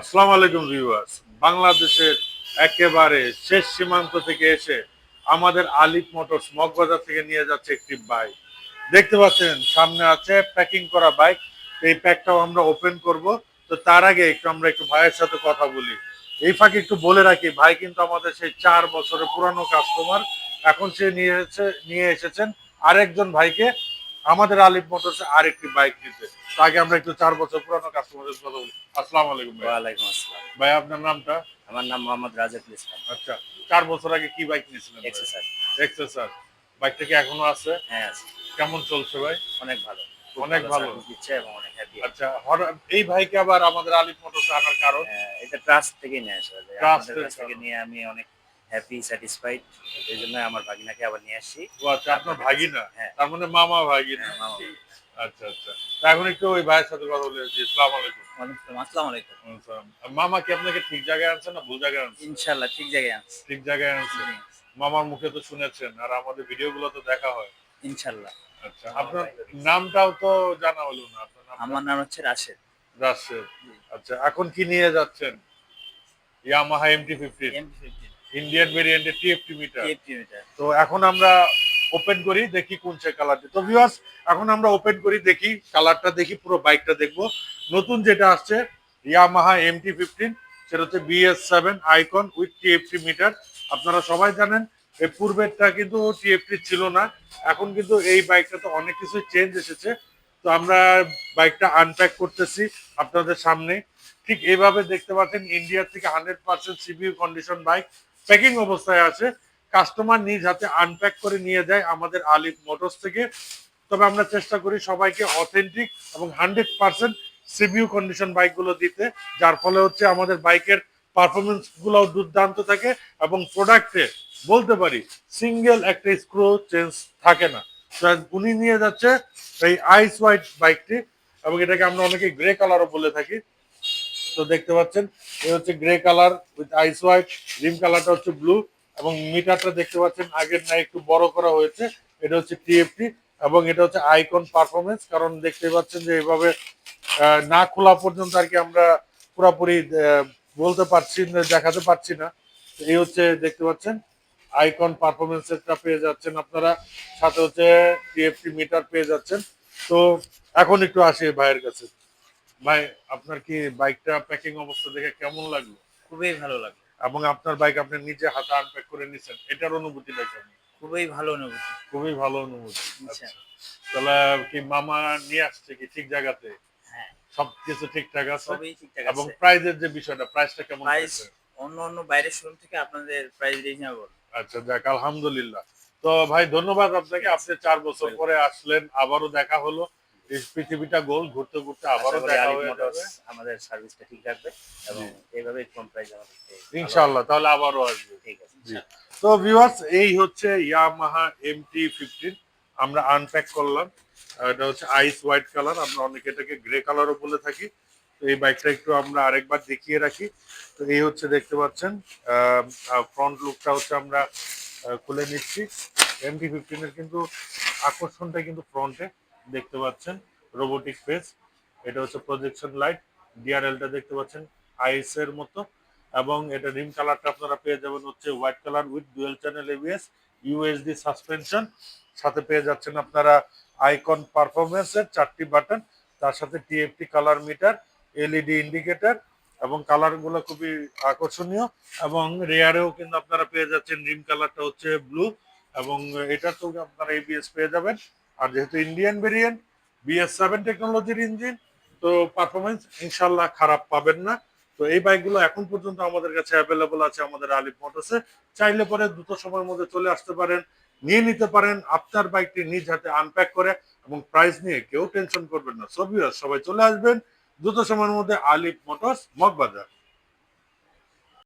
আসসালামু আলাইকুম ভিউয়ার্স বাংলাদেশের একেবারে শেষ সীমান্ত থেকে এসে আমাদের আলিফ মোটরস মগবাজার থেকে নিয়ে যাচ্ছে একটি বাইক দেখতে পাচ্ছেন, সামনে আছে প্যাকিং করা বাইক এই প্যাকটাও আমরা ওপেন করব। তো তার আগে একটু আমরা একটু ভাইয়ের সাথে কথা বলি। এই ফাঁকে একটু বলে রাখি, ভাই কিন্তু আমাদের সেই চার বছরের পুরানো কাস্টমার এখন সে নিয়ে এসেছে, নিয়ে এসেছেন আরেকজন ভাইকে। আমাদের আলিফ মোটরসে আরেকটি বাইক নিতে। আগে আমরা একটু চার বছর পুরানো কাস্টমারের কথা বলি। আসসালামু আলাইকুম ওয়ালাইকুম আসসালাম। ভাই আপনার নামটা? আমার নাম মোহাম্মদ রাজাকুল ইসলাম। আচ্ছা চার বছর আগে কি বাইক নিয়েছিলেন এক্সারসাইজ এক্সেসার বাইকটা কি এখনও আছে? হ্যাঁ আছে। কেমন চলছে ভাই? অনেক ভালো। অনেক ভালো। দিচ্ছে এবং অনেক হ্যাপি আচ্ছা এই ভাইকে আবার আমাদের আলিফ মোটরসে আনার কারণ? এটা ট্রাস্ট থেকে নিয়ে আসা যায়। Trust আপনাদের এর কাছ থেকে নিয়ে আমি অনেক হ্যাপি স্যাটিসফাইড এই জন্য আমার ভাগিনাকে আবার নিয়ে আসি। ও আচ্ছা আপনার ভাগিনা? হ্যাঁ। তার মানে মামা ভাগিনা। হ্যাঁ, মামা। আচ্ছা আচ্ছা। তা এখন একটু ওই ভাইয়ের সাথে কথা বলে জি আসসালামু আলাইকুম। আসসালামু। আলাইকুম। মামা কি আপনাকে ঠিক জায়গায় আনছে না ভুল জায়গায় আনছে? ইনশাআল্লাহ ঠিক জায়গায় আনছি। ঠিক জায়গায় আনছে। মামার মুখে তো শুনেছেন আর আমাদের ভিডিও গুলো তো দেখা হয়। ইনশাআল্লাহ। আচ্ছা আপনার নামটাও তো জানা হলো না। আপনার নাম আমার নাম হচ্ছে রাশেদ। রাশেদ। আচ্ছা এখন কি নিয়ে যাচ্ছেন? Yamaha MT fifteen MP fifteen Indian ভেরিয়েন্টের টিএফটি মিটার টিএফটি মিটার তো এখন আমরা ওপেন করি দেখি কোন সে কালারটি তো ভিউয়ার্স এখন আমরা ওপেন করি দেখি কালারটা দেখি পুরো বাইকটা দেখব। নতুন যেটা আসছে ইয়ামাহা এমটি ফিফটিন সেটা হচ্ছে BS seven icon with TFT meter আপনারা সবাই জানেন এই পূর্বেরটা কিন্তু টিএফটি ছিল না। এখন কিন্তু এই বাইকটাতে অনেক কিছু চেঞ্জ এসেছে। তো আমরা বাইকটা আনপ্যাক করতেছি আপনাদের সামনে। ঠিক এইভাবে দেখতে পাচ্ছেন ইন্ডিয়া থেকে hundred percent CBU condition bike packing অবস্থায় আছে। কাস্টমার নিজ হাতে আনপ্যাক করে নিয়ে যায় আমাদের আলিফ মোটরস থেকে। তবে আমরা চেষ্টা করি সবাইকে অথেন্টিক এবং হান্ড্রেড পার্সেন্ট সিবিউ কন্ডিশন বাইকগুলো দিতে, যার ফলে হচ্ছে আমাদের বাইকের পারফরমেন্সগুলো দুর্দান্ত থাকে এবং প্রোডাক্টে বলতে পারি সিঙ্গেল একটা স্ক্রু চেঞ্জ থাকে না। উনি নিয়ে যাচ্ছে এই আইস হোয়াইট বাইকটি এবং এটাকে আমরা অনেকে গ্রে কালারও বলে থাকি। তো দেখতে পাচ্ছেন এই হচ্ছে grey colour with ice white rim কালারটা হচ্ছে ব্লু এবং মিটারটা দেখতে পাচ্ছেন আগের না একটু বড় করা হয়েছে এটা হচ্ছে টিএফটি এবং এটা হচ্ছে আইকন পারফরমেন্স কারণ দেখতে পাচ্ছেন যে এইভাবে আহ, না খোলা পর্যন্ত আর কি আমরা পুরোপুরি বলতে পারছি না দেখাতে পারছি না। এই হচ্ছে দেখতে পাচ্ছেন আইকন পারফরমেন্সেরটা পেয়ে যাচ্ছেন আপনারা সাথে হচ্ছে টিএফটি মিটার পেয়ে যাচ্ছেন। তো এখন একটু আসি ভাইয়ের কাছে। ভাই আপনার কি বাইকটা প্যাকিং অবস্থা দেখে কেমন লাগল? খুবই ভালো লাগল। এবং আপনার বাইক আপনি নিজে হাতে আনপ্যাক করে নিছেন এটার অনুভূতিটা কেমন? খুবই ভালো অনুভূতি। খুবই ভালো অনুভূতি আচ্ছা। আচ্ছা। তাহলে কি মামা নিয়ে আসছে কি ঠিক জায়গাতে? হ্যাঁ। সবকিছু ঠিকঠাক আছে? সবই ঠিকঠাক এবং প্রাইজের যে বিষয়টা প্রাইসটা কেমন প্রাইস আছে অন্য অন্য বাইরের শোরুম থেকে আপনাদের প্রাইস রিজনেবল আচ্ছা যাক আলহামদুলিল্লাহ। তো ভাই ধন্যবাদ আপনাকে। আপনি চার বছর পরে আসলেন আবারও দেখা হলো। এই পৃথিবীটা গোল ঘুরতে ঘুরতে আবারও দেখা হয়ে যাবে। আমাদের সার্ভিসটা ঠিক রাখবে এবং এইভাবে কম প্রাইস আমাদের ইনশাআল্লাহ তাহলে আবারও আসবে। ঠিক আছে। জি। তো ভিউয়ার্স এই হচ্ছে ইয়ামাহা এমটি ফিফটিন আমরা আনপ্যাক করলাম। এটা হচ্ছে আইস হোয়াইট কালার আমরা অনেকে এটাকে গ্রে কালারও বলে থাকি। তো এই বাইকটা একটু আমরা আরেকবার দেখিয়ে রাখি। তো এই হচ্ছে দেখতে পাচ্ছেন ফ্রন্ট লুকটা হচ্ছে আমরা খুলে নিচ্ছি। এমটি ফিফটিনের কিন্তু আকর্ষণটা কিন্তু ফ্রন্টে দেখতে পাচ্ছেন রোবোটিক ফেস এটা হচ্ছে প্রজেকশন লাইট ডিআরএলটা দেখতে পাচ্ছেন আইস এর মতো, এবং এটা রিম কালারটা আপনারা পেয়ে যাবেন হচ্ছে white colour with dual channel ABS USD suspension সাথে পেয়ে যাচ্ছেন আপনারা আইকন পারফরমেন্সের চারটি বাটন তার সাথে TFT colour meter LED indicator এবং কালারগুলো খুবই আকর্ষণীয়, এবং রেয়ারেও কিন্তু আপনারা পেয়ে যাচ্ছেন রিম কালারটা হচ্ছে ব্লু এবং এটাতেও আপনারা এবিএস পেয়ে যাবেন। আর যেহেতু ইন্ডিয়ান ভেরিয়েন্ট বিএস সেভেন টেকনোলজির ইঞ্জিন তো পারফরমেন্স ইনশাল্লাহ খারাপ পাবেন না। তো এই বাইকগুলো এখন পর্যন্ত আমাদের কাছে অ্যাভেলেবল আছে আমাদের আলিফ মোটরসে চাইলে পরে দ্রুত সময়ের মধ্যে চলে আসতে পারেন, নিয়ে নিতে পারেন। আপনার বাইকটি নিজ হাতে আনপ্যাক করে এবং প্রাইস নিয়ে কেউ টেনশন করবেন না। সব viewers, সবাই চলে আসবেন। দ্রুত সময়ের মধ্যে আলিফ মোটরস মগবাজার।